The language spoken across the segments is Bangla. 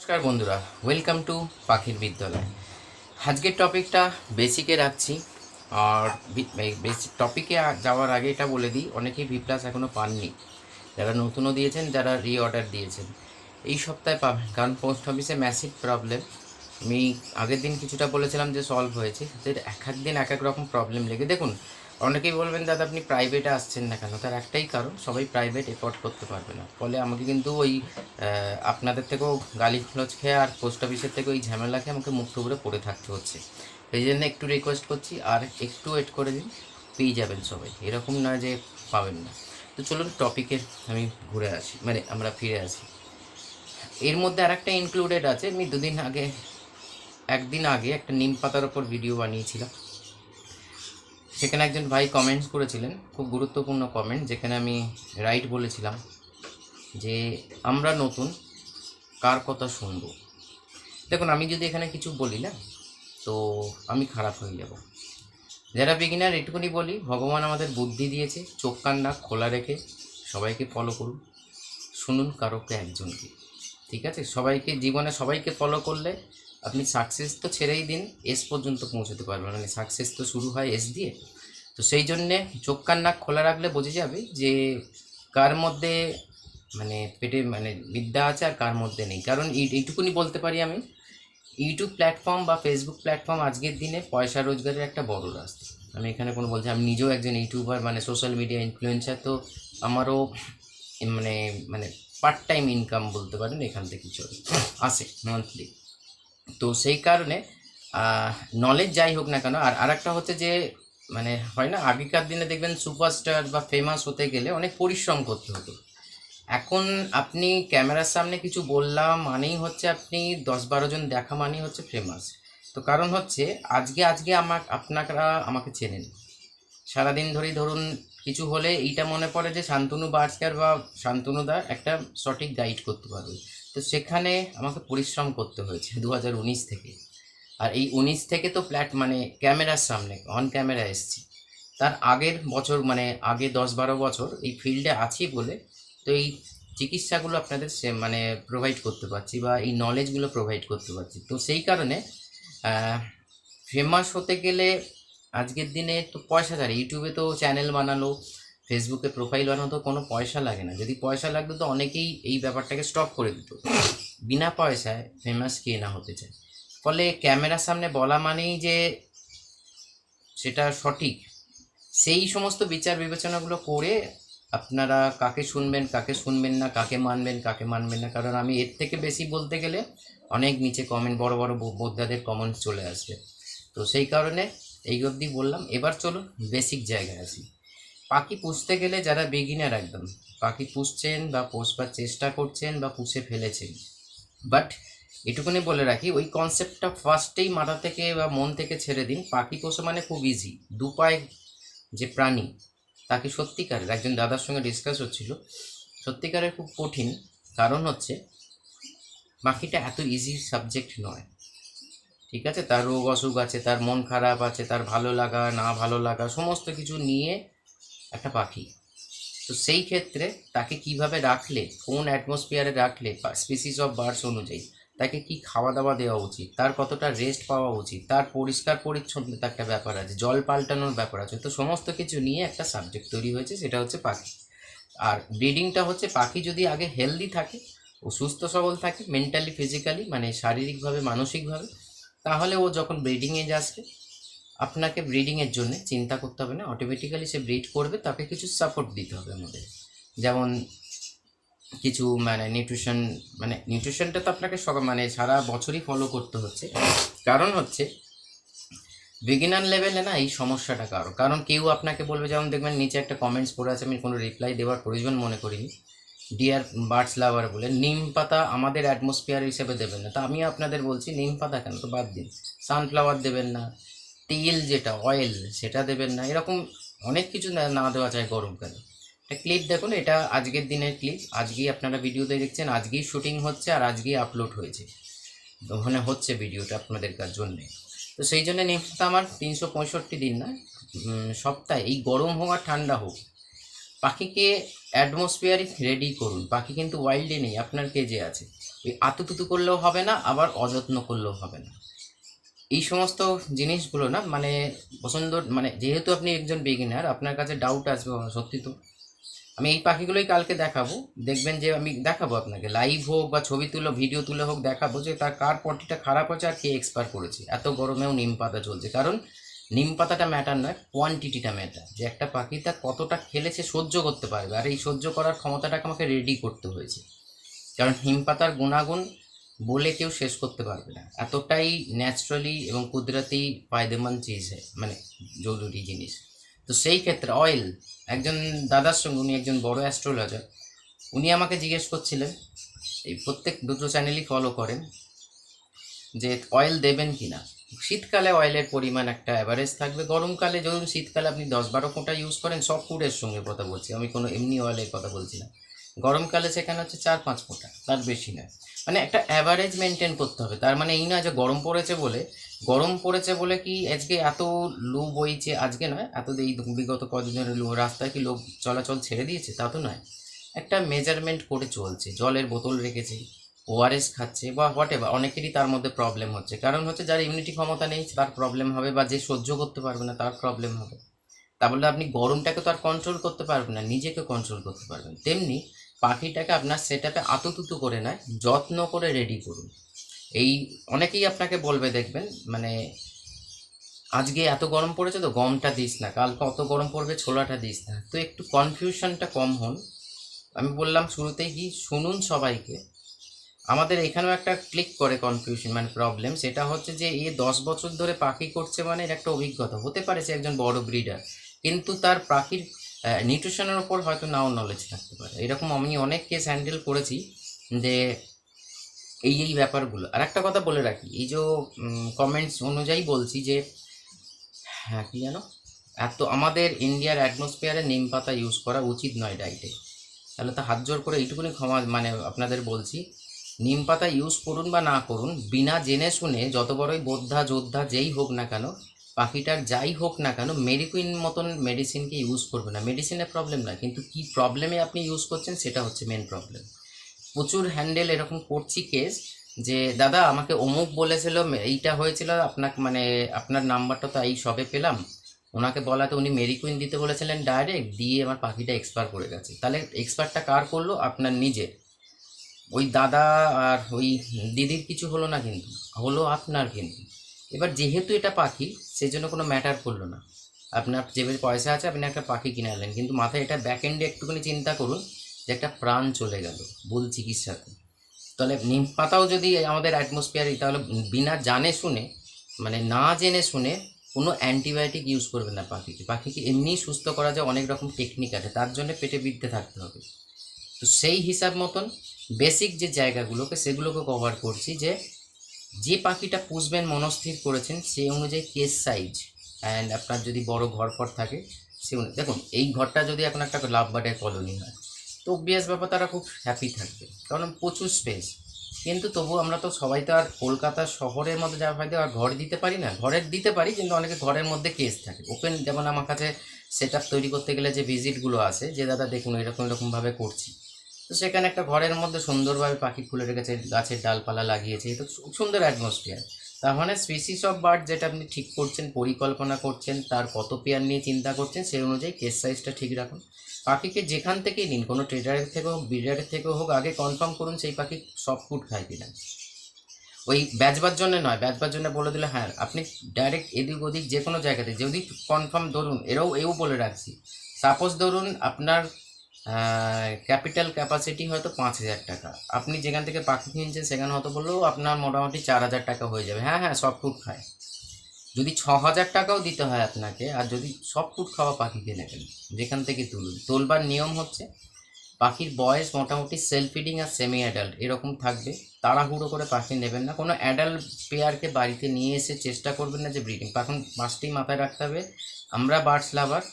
নমস্কার বন্ধুরা ওয়েলকাম টু পাখির বিদ্যালয়। আজকের টপিকটা বেসিকে রাখছি, আর টপিকে যাওয়ার আগে এটা বলে দিই, অনেকেই ভি প্লাস এখনও পাননি। যারা নতুনও দিয়েছেন, যারা রি অর্ডার দিয়েছেন, এই সপ্তাহে পাবেন, কারণ পোস্ট অফিসে ম্যাসিভ প্রবলেম আমি আগের দিন কিছুটা বলেছিলাম যে সলভ হয়েছে এক এক দিন এক এক রকম প্রবলেম লেগে দেখুন অনেকেই বলবেন, দাদা, আপনি প্রাইভেটে আসছেন না কেন? তার একটাই কারণ, সবাই প্রাইভেট এফোর্ড করতে পারবে না। ফলে আমাকে কিন্তু ওই আপনাদের থেকেও গালি খোঁজ খেয়ে আর পোস্ট অফিসের থেকে ওই ঝামেলা খেয়ে আমাকে মুখ টুকরে পড়ে থাকতে হচ্ছে। এই জন্য একটু রিকোয়েস্ট করছি, আর একটু ওয়েট করে দিন, পেয়ে যাবেন সবাই। এরকম নয় যে পাবেন না। তো চলুন টপিকে আমি ঘুরে আসি মানে আমরা ফিরে আসি। এর মধ্যে আর একটা ইনক্লুডেড আছে। আমি দুদিন আগে, একদিন আগে একটা নিম পাতার ওপর ভিডিও বানিয়েছিলাম। সেখানে একজন ভাই কমেন্টস করেছিলেন, খুব গুরুত্বপূর্ণ কমেন্ট যেখানে আমি রাইট বলেছিলাম যে আমরা নতুন, কার কথা শুনব? দেখুন, আমি যদি এখানে কিছু বলি, না, তো আমি খারাপ হয়ে যাব। যারা বিগিনার এটুকুনি বলি, ভগবান আমাদের বুদ্ধি দিয়েছে, চোখ কান খোলা রেখে সবাইকে ফলো করুন। শুনুন কারোকে একজনকে, ঠিক আছে? সবাইকে, জীবনে সবাইকে ফলো করলে আপনি সাকসেস তো ছেড়েই দিন এস পর্যন্ত পৌঁছতে পারবেন। মানে সাকসেস তো শুরু হয় এস দিয়ে। তো সেই জন্যে চোখ কান নাক খোলা রাখলে বোঝা যাবে যে কার মধ্যে মানে পেটে মানে বিদ্যা আছে আর কার মধ্যে নেই। কারণ এই- এইটুকুনি বলতে পারি আমি ইউটিউব প্ল্যাটফর্ম বা ফেসবুক প্ল্যাটফর্ম আজকের দিনে পয়সা রোজগারের একটা বড় রাস্তা। আমি এখানে কোনো বলছি, আমি নিজেও একজন ইউটিউবার মানে সোশ্যাল মিডিয়া ইনফ্লুয়েন্সার তো আমারও মানে মানে পার্ট টাইম ইনকাম বলতে পারেন, এখান থেকে চলে। আসে মান্থলি তো সেই কারণে নলেজ যাই হোক না কেন, আর আরেকটা হচ্ছে যে মানে হয় না, আগেকার দিনে দেখবেন সুপারস্টার বা ফেমাস হতে গেলে অনেক পরিশ্রম করতে হতো। এখন আপনি ক্যামেরার সামনে কিছু বললাম মানেই হচ্ছে আপনি দশ বারো জন দেখা মানেই হচ্ছে ফেমাস তো কারণ হচ্ছে, আজকে আজকে আমার আপনারা আমাকে চেনেন। সারাদিন ধরেই ধরুন কিছু হলে এইটা মনে পড়ে যে শান্তনু বার্সকার বা শান্তনুদা একটা সঠিক গাইড করতে পারবে। তো সেখানে আমাকে পরিশ্রম করতে হয়েছে দু হাজার উনিশ থেকে। আর এই উনিশ থেকে তো ফ্ল্যাট মানে ক্যামেরার সামনে অন ক্যামেরা এসেছি। তার আগের বছর মানে আগে দশ বারো বছর এই ফিল্ডে আছি বলে তো এই চিকিৎসাগুলো আপনাদের সে মানে প্রোভাইড করতে পারছি বা এই নলেজগুলো প্রোভাইড করতে পারছি। তো সেই কারণে ফেমাস হতে গেলে আজকের দিনে তো পয়সা চাই ইউটিউবে তো চ্যানেল বানালো ফেসবুকে প্রোফাইল বানানো তো কোনো পয়সা লাগে না। যদি পয়সা লাগতো তো অনেকেই এই ব্যাপারটাকে স্টপ করে দিত। বিনা পয়সায় ফেমাস কে না হতে চায়। ফলে ক্যামেরার সামনে বলা মানেই যে সেটা সঠিক। সেই সমস্ত বিচার বিবেচনাগুলো করে আপনারা কাকে শুনবেন কাকে শুনবেন না, কাকে মানবেন কাকে মানবেন না, কারণ আমি এর থেকে বেশি বলতে গেলে অনেক নিচে কমেন্ট বড় বড় বোদ্ধাদের কমেন্ট চলে আসবে। তো সেই কারণে এই অবধি বললাম। এবার চলুন বেসিক জায়গায় আসি। পাখি পুষতে গেলে যারা বিগিনার একদম, পাখি পুষছেন বা পোষবার চেষ্টা করছেন বা পুষে ফেলেছেন। বাট এটুকুনি বলে রাখি, ওই কনসেপ্টটা ফার্স্টেই মাথা থেকে বা মন থেকে ছেড়ে দিন। পাখি পোষা মানে খুব ইজি দুপায়ে যে প্রাণী, তাকে সত্যিকারের, একজন দাদার সঙ্গে ডিসকাস হচ্ছিল সত্যিকারের খুব কঠিন। কারণ হচ্ছে, পাখিটা এত ইজি সাবজেক্ট নয়। ঠিক আছে? তার রোগ অসুখ আছে, তার মন খারাপ আছে, তার ভালো লাগা, না ভালো লাগা, সমস্ত কিছু নিয়ে একটা পাখি। তো সেই ক্ষেত্রে তাকে কীভাবে রাখলে, কোন অ্যাটমসফিয়ারে রাখলে স্পিসিস অফ বার্ডস অনুযায়ী তাকে কি খাওয়া দাওয়া দেওয়া উচিত, তার কতটা রেস্ট পাওয়া উচিত, তার পরিষ্কার পরিচ্ছন্নতা একটা ব্যাপার আছে, জল পাল্টানোর ব্যাপার আছে। তো সমস্ত কিছু নিয়ে একটা সাবজেক্ট তৈরি হয়েছে, সেটা হচ্ছে পাখি। আর ব্রিডিংটা হচ্ছে পাখি যদি আগে হেলদি থাকে, ও সুস্থ সবল থাকে মেন্টালি ফিজিক্যালি মানে শারীরিকভাবে, মানসিকভাবে, তাহলে ও যখন ব্রিডিংয়ে আসবে আপনাকে ব্রিডিংয়ের জন্য চিন্তা করতে হবে না অটোমেটিক্যালি সে ব্রিড করবে, তাকে কিছু সাপোর্ট দিতে হবে আমাদের। যেমন কিছু মানে নিউট্রিশন মানে নিউট্রিশনটা তো আপনাকে মানে সারা বছরই ফলো করতে হচ্ছে। কারণ হচ্ছে বিগিনার লেভেলে না এই সমস্যাটা কারও। কারণ কেউ আপনাকে বলবে, যেমন দেখবেন নিচে একটা কমেন্টস পড়ে আছে, আমি কোনো রিপ্লাই দেওয়ার প্রয়োজন মনে করিনি। ডিয়ার বার্ডস লাভার বলে, নিম পাতা আমাদের অ্যাটমসফিয়ার হিসেবে দেবেন না। তা আমি আপনাদের বলছি, নিম পাতা কেন? তো বাদ দিন। সানফ্লাওয়ার দেবেন না। তেল যেটা অয়েল সেটা দেবেন না। এরকম অনেক কিছু না দেওয়া যায় গরমকালে একটা ক্লিপ দেখুন, এটা আজকের দিনের ক্লিপ আজকেই আপনারা ভিডিওতে দেখছেন, আজকেই শুটিং হচ্ছে আর আজকেই আপলোড হয়েছে। ওখানে হচ্ছে ভিডিওটা আপনাদের কার জন্যে। তো সেই জন্য নিমটা আমার তিনশো পঁয়ষট্টি দিন না সপ্তাহে এই গরম হোক আর ঠান্ডা হোক, পাখিকে অ্যাটমসফিয়ারিক রেডি করুন। পাখি কিন্তু ওয়াইল্ডে নেই, আপনার কেজে আছে। ওই আতুতুতু করলেও হবে না, আবার অযত্ন করলেও হবে না। এই সমস্ত জিনিসগুলো না মানে পছন্দ মানে যেহেতু আপনি একজন বিগিনার আপনার কাছে ডাউট আসবে সত্যি তো। আমি এই পাখিগুলোই কালকে দেখাবো। দেখবেন যে আমি দেখাবো আপনাকে। লাইভ হোক বা ছবি তুলো ভিডিও তুলে হোক, দেখাবো যে তার কার পটিটা খারাপ হচ্ছে আর কে এক্সপায়ার করেছে। এত গরমেও নিম পাতা চলছে। কারণ নিম পাতাটা ম্যাটার নয় কোয়ান্টিটিটা ম্যাটার যে একটা পাখি তা কতটা খেলেছে সহ্য করতে পারবে। আর এই সহ্য করার ক্ষমতাটাকে আমাকে রেডি করতে হয়েছে। কারণ হিম পাতার গুণাগুণ বলে কেউ শেষ করতে পারবে না। এতটাই ন্যাচারালি এবং কুদরতি ফায়দেমান চিজ মানে জরুরি জিনিস। তো সেই ক্ষেত্রে অয়েল একজন দাদার সঙ্গে উনি একজন বড় অ্যাস্ট্রোলজার উনি আমাকে জিজ্ঞেস করছিলেন, এই প্রত্যেক দুটো চ্যানেলই ফলো করেন, যে অয়েল দেবেন কি না শীতকালে অয়েলের পরিমাণ একটা অ্যাভারেজ থাকবে, গরমকালে ধরুন শীতকালে আপনি দশ বারো ফোঁটা ইউজ করেন, সব ফুডের সঙ্গে কথা বলছি, আমি কোনো এমনি অয়েলের কথা বলছি না। গরমকালে সেখানে হচ্ছে চার পাঁচ ফোঁটা, তার বেশি নয়। মানে একটা অ্যাভারেজ মেনটেন করতে হবে। তার মানে এই না যে গরম পড়েছে বলে, গরম পড়েছে বলে কি আজকে এত লো বইছে আজকে নয়, এত এই বিগত কদিনের লো, রাস্তায় কি লোক চলাচল ছেড়ে দিয়েছে? তা তো নয়। একটা মেজারমেন্ট করে চলছে। জলের বোতল রেখেছে ওআরএস খাচ্ছে বা হোয়াট এভার অনেকেরই তার মধ্যে প্রবলেম হচ্ছে। কারণ হচ্ছে যার ইমিউনিটি ক্ষমতা নেই, তার প্রবলেম হবে বা যে সহ্য করতে পারবে না, তার প্রবলেম হবে। তা বলে আপনি গরমটাকে তো আর কন্ট্রোল করতে পারবেন না, নিজেকে কন্ট্রোল করতে পারবেন। তেমনি পাখিটাকে আপনার সেটাতে আতুতুতু করে নেয়, যত্ন করে রেডি করুন। এই অনেকেই আপনাকে বলবে, দেখবেন মানে আজকে এত গরম পড়েছে তো গমটা দিস না, কালকে অত গরম পড়বে, ছোলাটা দিস না। তো একটু কনফিউশনটা কম হন। আমি বললাম শুরুতেই কি, শুনুন সবাইকে। আমাদের এখানেও একটা ক্লিক করে কনফিউশন মানে প্রবলেম সেটা হচ্ছে যে এ দশ বছর ধরে পাখি করছে মানে এর একটা অভিজ্ঞতা। হতে পারে সে একজন বড় ব্রিডার কিন্তু তার পাখির নিউট্রিশনের ওপর হয়তো নাও নলেজ থাকতে পারে। এরকম আমি অনেক কেস হ্যান্ডেল করেছি যে এই এই ব্যাপারগুলো। আর একটা কথা বলে রাখি, এই যে কমেন্টস অনুযায়ী বলছি যে হ্যাঁ কি জানো এত আমাদের ইন্ডিয়ার অ্যাটমসফিয়ারে নিম পাতা ইউজ করা উচিত নয় ডাইটে তাহলে তো হাত জোর করে এইটুকুনি ক্ষমা মানে আপনাদের বলছি, নিম পাতা ইউজ করুন বা না করুন, বিনা জেনে শুনে যত বড়ই বোদ্ধা, যোদ্ধা যেই হোক না কেন পাখিটার যাই হোক না কেন মেডিকুইন মতন মেডিসিনকে ইউজ করবে না। মেডিসিনের প্রবলেম না, কিন্তু কি প্রবলেমে আপনি ইউজ করছেন সেটা হচ্ছে মেন প্রবলেম প্রচুর হ্যান্ডেল এরকম করছি কেস যে, দাদা, আমাকে অমুক বলেছিল, এইটা হয়েছিল, আপনাকে মানে আপনার নাম্বারটা তো এই সবে পেলাম। ওনাকে বলাতে উনি মেরিকুইন দিতে বলেছিলেন ডাইরেক্ট দিয়ে আমার পাখিটা এক্সপায়ার করে গেছে। তাহলে এক্সপায়ারটা কার করল? আপনার নিজের। ওই দাদা আর ওই দিদির কিছু হলো না কিন্তু, হলো আপনার কিন্তু। এবার যেহেতু এটা পাখি সেই জন্য কোনো ম্যাটার করল না। আপনার জেবের পয়সা আছে, আপনি একটা পাখি কিনে আনলেন। কিন্তু মাথায় এটা ব্যাক এন্ডে একটুখানি চিন্তা করুন যে একটা প্রাণ চলে গেল, ভুল চিকিৎসাতে। তাহলে নিম পাতাও যদি আমাদের অ্যাটমসফিয়ারে তাহলে বিনা জানে শুনে মানে না জেনে শুনে কোনো অ্যান্টিবায়োটিক ইউজ করবে না পাখিকে। পাখিকে এমনিই সুস্থ করা যায়, অনেক রকম টেকনিক আছে। তার জন্য পেটে বিদ্যে থাকতে হবে। তো সেই হিসাব মতন বেসিক যে জায়গাগুলোকে, সেগুলোকে কভার করছি যে যে পাখিটা পুষবেন, মনস্থির করেছেন, সেই অনুযায়ী কেস সাইজ অ্যান্ড আপনার যদি বড় ঘর ফর থাকে সে দেখুন, এই ঘরটা যদি এখন একটা লাভ বার্ডের কলোনি হয়, তো অবভিয়াস ব্যাপার, তারা খুব হ্যাপি থাকবে। কারণ প্রচুর স্পেস কিন্তু তবু আমরা তো সবাই তো আর কলকাতা শহরের মধ্যে যা হয়তো আর ঘর দিতে পারি না। ঘরের দিতে পারি, কিন্তু অনেকে ঘরের মধ্যে কেস থাকে। ওপেন যেমন আমার কাছে সেট তৈরি করতে গেলে যে ভিজিটগুলো আসে যে দাদা দেখুন, এরকম এরকমভাবে করছি। তো সেখানে একটা ঘরের মধ্যে সুন্দরভাবে পাখি খুলে রেখেছে, গাছের ডালপালা লাগিয়েছে তো সুন্দর অ্যাটমসফিয়ার তার মানে স্পিসিস অফ বার্ড যেটা আপনি ঠিক করছেন, পরিকল্পনা করছেন, তার কত পেয়ার নিয়ে চিন্তা করছেন, সেই অনুযায়ী কেস সাইজটা ঠিক রাখুন। পাখিকে যেখান থেকেই নিন, কোনো ট্রেডারের থেকে হোক ব্রিডারের থেকে হোক, আগে কনফার্ম করুন সেই পাখি সব ফুড খায় কিনা। ওই ব্যাচবার জন্য নয়, ব্যাচবার জন্য বলে দিলে হ্যাঁ আপনি ডাইরেক্ট এদিক ওদিক যে কোনো জায়গাতে, যদি কনফার্ম ধরুন, এরাও, এও বলে রাখছি। সাপোজ ধরুন আপনার ক্যাপিটাল ক্যাপাসিটি হয়তো পাঁচ হাজার টাকা। আপনি যেখান থেকে পাখি কিনছেন, সেখানে হয়তো বললেও আপনার মোটামুটি চার হাজার টাকা হয়ে যাবে। হ্যাঁ হ্যাঁ সব ফুড খায়। যদি ছ হাজার টাকাও দিতে হয় আপনাকে, আর যদি সব ফুড খাওয়া পাখিকে নেবেন যেখান থেকে তুলুন। তোলবার নিয়ম হচ্ছে, পাখির বয়স মোটামুটি সেলফ ফিডিং আর সেমি অ্যাডাল্ট এরকম থাকবে। তাড়াহুড়ো করে পাখি নেবেন না। কোনো অ্যাডাল্ট পেয়ারকে বাড়িতে নিয়ে এসে চেষ্টা করবেন না যে ব্রিডিং এখন পাঁচটি মাথায় রাখতে হবে, আমরা বার্ডস লাভার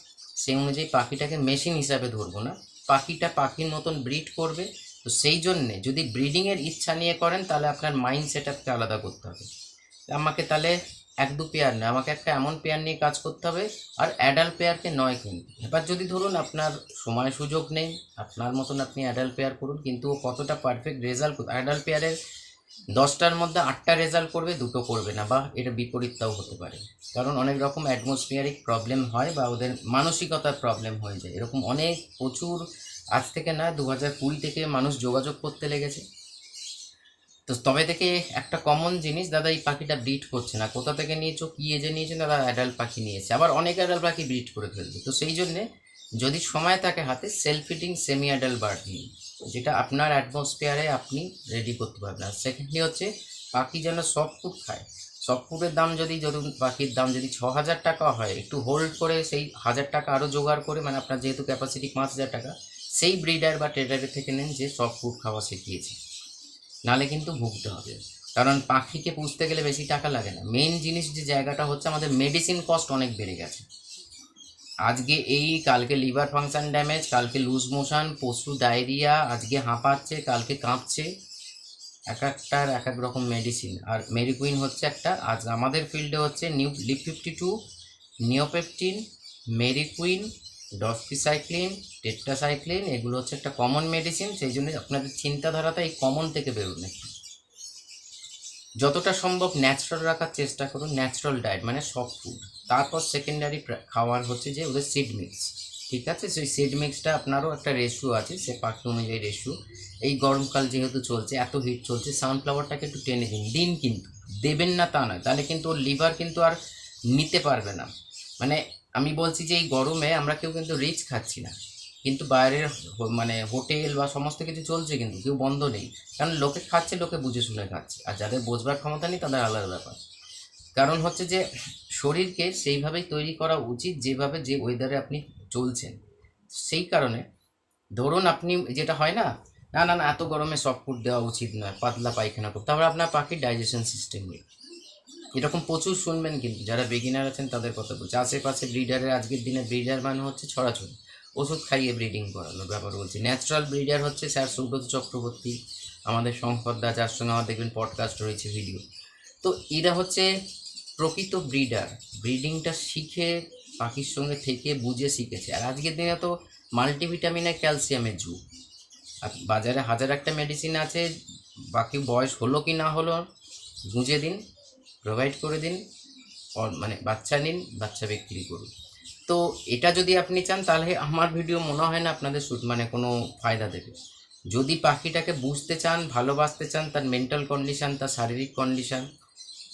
সেই অনুযায়ী পাখিটাকে মেশিন হিসাবে ধরবো না। পাখিটা পাখির মতন ব্রিড করবে। তো সেই জন্যে যদি ব্রিডিংয়ের ইচ্ছা নিয়ে করেন, তাহলে আপনার মাইন্ড সেট আপকে আলাদা করতে হবে। আমাকে তাহলে এক দু পেয়ার নয়, আমাকে একটা এমন পেয়ার নিয়ে কাজ করতে হবে, আর অ্যাডাল্ট পেয়ারকে নয় কিন্তু এবার যদি ধরুন আপনার সময় সুযোগ নেই, আপনার মতন আপনি অ্যাডাল্ট পেয়ার করুন, কিন্তু কতটা পারফেক্ট রেজাল্ট অ্যাডাল্ট পেয়ারের দশটার মধ্যে আটটা রেজাল্ট করবে, দুটো করবে না, বা এটা বিপরীতটাও হতে পারে। কারণ অনেক রকম অ্যাটমসফিয়ারিক প্রবলেম হয় বা ওদের মানসিকতার প্রবলেম হয়ে যায়। এরকম অনেক প্রচুর, আজ থেকে না দু হাজার কুড়ি থেকে মানুষ যোগাযোগ করতে লেগেছে। তো তবে থেকে একটা কমন জিনিস, দাদা এই পাখিটা ব্রিড করছে না। কোথা থেকে নিয়েছো, কি এজে নিয়েছো, দাদা অ্যাডাল্ট পাখি নিয়েছে। আবার অনেক অ্যাডাল্ট পাখি ব্রিড করে ফেলবে। তো সেই জন্যে যদি সময় থাকে হাতে সেলফিটিং সেমি অ্যাডাল্ট বার্ড নিন। যেটা আপনার অ্যাটমসফিয়ারে আপনি রেডি করতে পারবেন। আর সেকেন্ডলি হচ্ছে, পাখি যেন সফট ফুড খায়। সফট ফুডের দাম যদি ধরুন, পাখির দাম যদি ছ হাজার টাকা হয়, একটু হোল্ড করে সেই হাজার টাকা আরও জোগাড় করে মানে আপনার যেহেতু ক্যাপাসিটি পাঁচ হাজার টাকা, সেই ব্রিডার বা ট্রেডারের থেকে নেন যে সফট ফুড খাওয়া শিখিয়েছে। নালে কিন্তু ভুগতে হবে। কারণ পাখিকে পুষতে গেলে বেশি টাকা লাগে না। মেন জিনিস যে জায়গাটা হচ্ছে, আমাদের মেডিসিন কস্ট অনেক বেড়ে গেছে। আজকে এই, কালকে লিভার ফাংশন ড্যামেজ, কালকে লুজ মোশন পশু ডায়রিয়া আজকে হাঁপাচ্ছে কালকে কাঁপছে। এক একটার এক এক রকম মেডিসিন আর মেরিকুইন হচ্ছে একটা, আজ আমাদের ফিল্ডে হচ্ছে new lip fifty two Neopeptine মেরিকুইন doxycycline tetracycline এগুলো হচ্ছে একটা কমন মেডিসিন সেই জন্য আপনাদের চিন্তাধারাটা এই কমন থেকে বেরোন যতটা সম্ভব ন্যাচারাল রাখার চেষ্টা করুন ন্যাচারাল ডায়েট মানে সফট ফুড তারপর সেকেন্ডারি খাওয়ার হচ্ছে যে ওদের সিড মিক্স ঠিক আছে? সেই সিড মিক্সটা আপনারও একটা রেশিও আছে, সে পাখি অনুযায়ী রেশিও এই গরমকাল যেহেতু চলছে, এত হিট চলছে সানফ্লাওয়ারটাকে একটু টেনে দিন। দিন কিন্তু, দেবেন না তা নয়। তাহলে কিন্তু ওর লিভার কিন্তু আর নিতে পারবে না। মানে আমি বলছি যে এই গরমে আমরা কেউ কিন্তু রিচ খাচ্ছি না। কিন্তু বাইরের মানে হোটেল বা সমস্ত কিছু চলছে কিন্তু, কেউ বন্ধ নেই। কারণ লোকে খাচ্ছে, লোকে বুঝে শুনে খাচ্ছে। আর যাদের বোঝবার ক্ষমতা নেই, তাদের আলাদা ব্যাপার। কারণ হচ্ছে যে শরীরকে সেইভাবেই তৈরি করা উচিত যেভাবে যে ওয়েদারে আপনি চলছেন। সেই কারণে ধরুন আপনি যেটা হয় না না না না, এত গরমে সফট ফুড দেওয়া উচিত নয়, পাতলা পায়খানা করতে। তারপরে আপনার পাখির ডাইজেশন সিস্টেম নেই এরকম প্রচুর শুনবেন কিন্তু, যারা বেগিনার আছেন তাদের কথা বলছে। আশেপাশে ব্রিডারের আজকের দিনে ব্রিডার মানে হচ্ছে ছড়াছড়ি। ওষুধ খাইয়ে ব্রিডিং করানোর ব্যাপার বলছি। ন্যাচারাল ব্রিডার হচ্ছে স্যার সুব্রত চক্রবর্তী, আমাদের শঙ্কর দা যার সঙ্গে আমার দেখবেন পডকাস্ট রয়েছে ভিডিও তো এরা হচ্ছে প্রকৃত ব্রিডার ব্রিডিংটা শিখে পাখির সঙ্গে থেকে বুঝে শিখেছে। আর আজকের দিনে তো মাল্টিভিটামিনে ক্যালসিয়ামের যুগ। আর বাজারে হাজার একটা মেডিসিন আছে, বাকি বয়স হলো কি না হলো গুঁজে দিন প্রোভাইড করে দিন মানে বাচ্চা নিন, বাচ্চা বিক্রি করুন। তো এটা যদি আপনি চান, তাহলে আমার ভিডিও মনে হয় না আপনাদের শুট মানে কোনো ফায়দা দেবে। যদি পাখিটাকে বুঝতে চান, ভালোবাসতে চান, তার মেন্টাল কন্ডিশন তার শারীরিক কন্ডিশন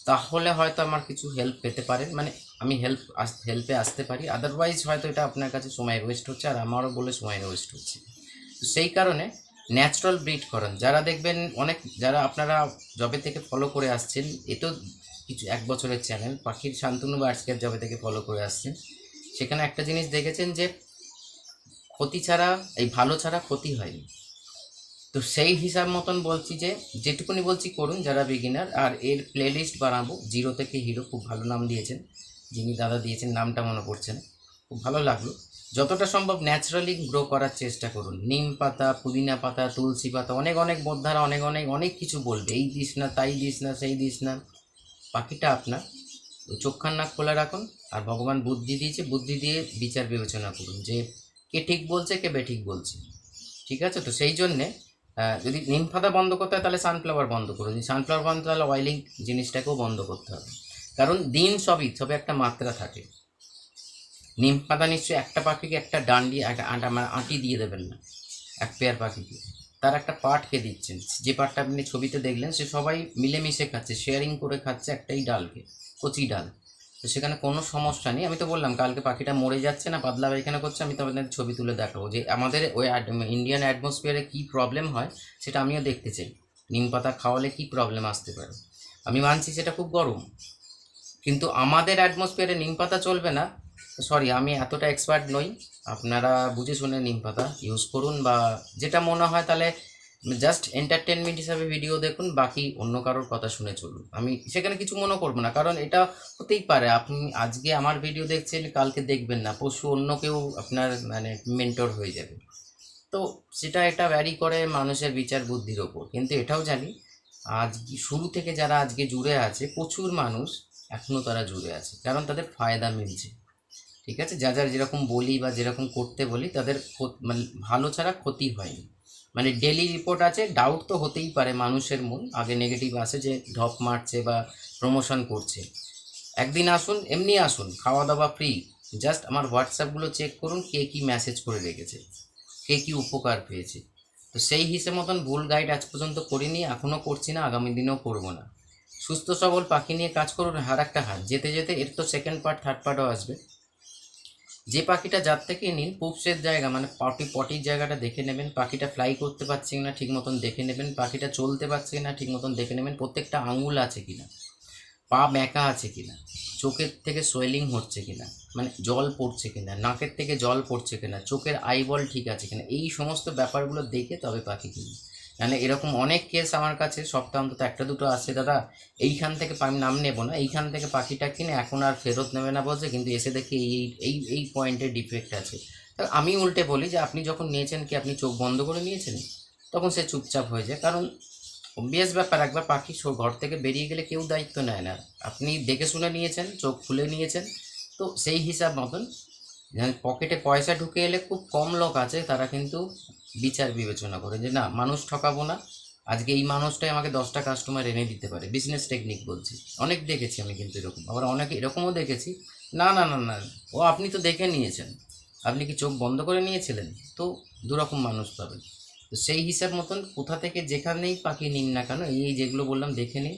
তাহলে হয়তো আমার কিছু হেল্প পেতে পারেন। মানে আমি হেল্প হেল্পে আসতে পারি। আদারওয়াইজ হয়তো এটা আপনার কাছে সময় ওয়েস্ট হচ্ছে আর আমারও বলে সময় ওয়েস্ট হচ্ছে। তো সেই কারণে ন্যাচারাল ব্রিড করেন। যারা দেখবেন অনেক, যারা আপনারা জবে থেকে ফলো করে আসছেন, এ তো কিছু, এক বছরের চ্যানেল পাখির শান্তনু বার্ডসকের জবে থেকে ফলো করে আসছেন। সেখানে একটা জিনিস দেখেছেন যে ক্ষতি ছাড়া, এই ভালো ছাড়া ক্ষতি হয়নি। তো সেই হিসাব মতন বলছি যে, যেটুকুনি বলছি করুন যারা বিগিনার আর এর প্লেলিস্ট বানাবো। জিরো থেকে হিরো খুব ভালো নাম দিয়েছেন। যিনি দাদা দিয়েছেন, নামটা মনে পড়ছে না। খুব ভালো লাগল। যতটা সম্ভব ন্যাচারালি গ্রো করার চেষ্টা করুন। নিম পাতা, পুদিনা পাতা, তুলসী পাতা, অনেক অনেক বোদ্ধারা অনেক অনেক অনেক কিছু বলবে। এই দিস না, তাই দিস না, সেই দিস না। পাখিটা আপনার ওই চোখখান নাক খোলা রাখুন। আর ভগবান বুদ্ধি দিয়েছে। বুদ্ধি দিয়ে বিচার বিবেচনা করুন যে কে ঠিক বলছে, কে বেঠিক বলছে। ঠিক আছে? তো সেই জন্যে যদি নিম পাতা বন্ধ করতে হয় তাহলে সানফ্লাওয়ার বন্ধ করুন। যদি সানফ্লাওয়ার বন্ধ তাহলে অয়েলিং জিনিসটাকেও বন্ধ করতে হবে। কারণ দিন সবই, সবে একটা মাত্রা থাকে। নিম পাতা নিশ্চয়ই একটা পাখিকে একটা ডান্ডি, একটা আটা মানে আঁটি দিয়ে দেবেন না। এক পেয়ার পাখিকে। তার একটা পাটকে দিচ্ছেন। যে পাটটা আপনি ছবিতে দেখলেন, সে সবাই মিলেমিশে খাচ্ছে শেয়ারিং করে খাচ্ছে একটাই ডালকে, কচি ডাল। তো সেখানে কোনো সমস্যা নেই। আমি তো বললাম, কালকে পাখিটা মরে যাচ্ছে না পাতলা পায়খানা করছে, আমি তো আপনাদের ছবি তুলে দেখাবো যে আমাদের ওই ইন্ডিয়ান অ্যাটমসফিয়ারে কী প্রবলেম হয়, সেটা আমিও দেখতে চাই। নিম পাতা খাওয়ালে কী প্রবলেম আসতে পারে? আমি মানছি সেটা খুব গরম। কিন্তু আমাদের অ্যাটমসফিয়ারে নিম পাতা চলবে না। সরি আমি এতটা এক্সপার্ট নই। আপনারা বুঝে শুনে নিম পাতা ইউজ করুন বা যেটা মনে হয় তাহলে জাস্ট এন্টারটেনমেন্ট হিসাবে ভিডিও দেখুন, বাকি অন্য কারোর কথা শুনে চলুন। আমি সেখানে কিছু মনে করব না, কারণ এটা হতেই পারে। আপনি আজকে আমার ভিডিও দেখছেন, কালকে দেখবেন না। পশু অন্য কেউ আপনার মানে মেন্টর হয়ে যাবে। তো সেটা এটা ভ্যারি করে মানুষের বিচার বুদ্ধির ওপর। কিন্তু এটাও জানি, আজ শুরু থেকে যারা আজকে জুড়ে আছে, প্রচুর মানুষ এখনও তারা জুড়ে আছে। কারণ তাদের ফায়দা মিলছে। ঠিক আছে? যা যার যেরকম বলি বা যেরকম করতে বলি, তাদের মানে ভালো ছাড়া ক্ষতি হয়নি। মানে ডেলি রিপোর্ট আছে ডাউট তো হতেই পারে মানুষের মন। আগে নেগেটিভ আসে যে ঢপ মারছে বা প্রমোশন করছে। একদিন আসুন, এমনি আসুন খাওয়া দাওয়া ফ্রি জাস্ট আমার হোয়াটসঅ্যাপগুলো চেক করুন, কে কী মেসেজ করে রেখেছে, কে কী উপকার পেয়েছে। তো সেই হিসেবে মতন ভুল গাইড আজ পর্যন্ত করিনি এখনও করছি না, আগামী দিনেও করব না। সুস্থ সবল পাখি নিয়ে কাজ করুন হার একটা হাত, যেতে যেতে এর তো সেকেন্ড পার্ট থার্ড পার্টও আসবে। যে পাখিটা যার থেকে নিন, পুপসের জায়গা মানে পটি, পটির জায়গাটা দেখে নেবেন, পাখিটা ফ্লাই করতে পারছে কিনা, ঠিক মতন দেখে নেবেন, পাখিটা চলতে পারছে কিনা, ঠিক মতন দেখে নেবেন, প্রত্যেকটা আঙুল আছে কিনা, পা ব্যাঁকা আছে কিনা, চোখের থেকে সোয়েলিং হচ্ছে কিনা মানে জল পড়ছে কিনা, নাকের থেকে জল পড়ছে কিনা, চোখের আইবল ঠিক আছে কিনা, এই সমস্ত ব্যাপারগুলো দেখে তবে পাখি কিনি মানে এরকম অনেক কেস আমার কাছে, সপ্তাহ অন্তত একটা দুটো আসছে দাদা, এইখান থেকে আমি নাম নেব না। এইখান থেকে পাখিটা কিনে এখন আর ফেরত নেবে না বলছে, কিন্তু এসে দেখি এই এই এই পয়েন্টে ডিফেক্ট আছে। আমি উল্টে বলি যে, আপনি যখন নিয়েছেন কি আপনি চোখ বন্ধ করে নিয়েছেন? তখন সে চুপচাপ হয়ে যায়। কারণ অবভিয়াস ব্যাপার, একবার পাখি ঘর থেকে বেরিয়ে গেলে কেউ দায়িত্ব নেয় না। আপনি দেখে শুনে নিয়েছেন, চোখ খুলে নিয়েছেন, তো সেই হিসাব মতন পকেটে পয়সা ঢুকে এলে খুব কম লোক আছে, তারা কিন্তু বিচার বিবেচনা করে যে না, মানুষ ঠকাবো না। আজকে এই মানুষটাই আমাকে দশটা কাস্টমার এনে দিতে পারে। বিজনেস টেকনিক বলছি। অনেক দেখেছি আমি কিন্তু এরকম। আবার অনেক এরকমও দেখেছি। না না না না, ও আপনি তো দেখে নিয়েছেন। আপনি কি চোখ বন্ধ করে নিয়েছিলেন? তো দুরকম মানুষ পাবেন। তো সেই হিসাব মতন কোথা থেকে যেখানেই পাখি নিন না কেন, এই যেগুলো বললাম দেখে নিন।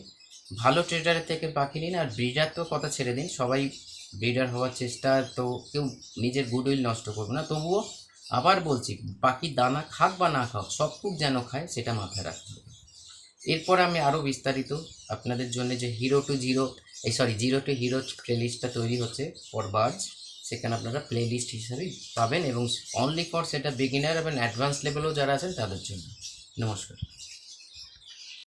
ভালো ট্রেডারের থেকে পাখি নিন আর ব্রিডার তো কথা ছেড়ে দিন। সবাই ব্রিডার হওয়ার চেষ্টা তো কেউ নিজের গুডউইল নষ্ট করবে না। তবুও আবার বলছি পাখি দানা খাক বা না খাক, সব খুব যেন খায়, সেটা মাথায় রাখতে হবে। এরপর আমি আরও বিস্তারিত আপনাদের জন্য যে হিরো টু জিরো এই সরি জিরো টু হিরো প্লেলিস্টটা তৈরি হচ্ছে ফর বার্ডস সেখানে আপনারা প্লেলিস্ট হিসাবেই পাবেন এবং অনলি ফর সেটা বিগিনার এবং অ্যাডভান্স লেভেলও যারা আছেন তাদের জন্য। নমস্কার।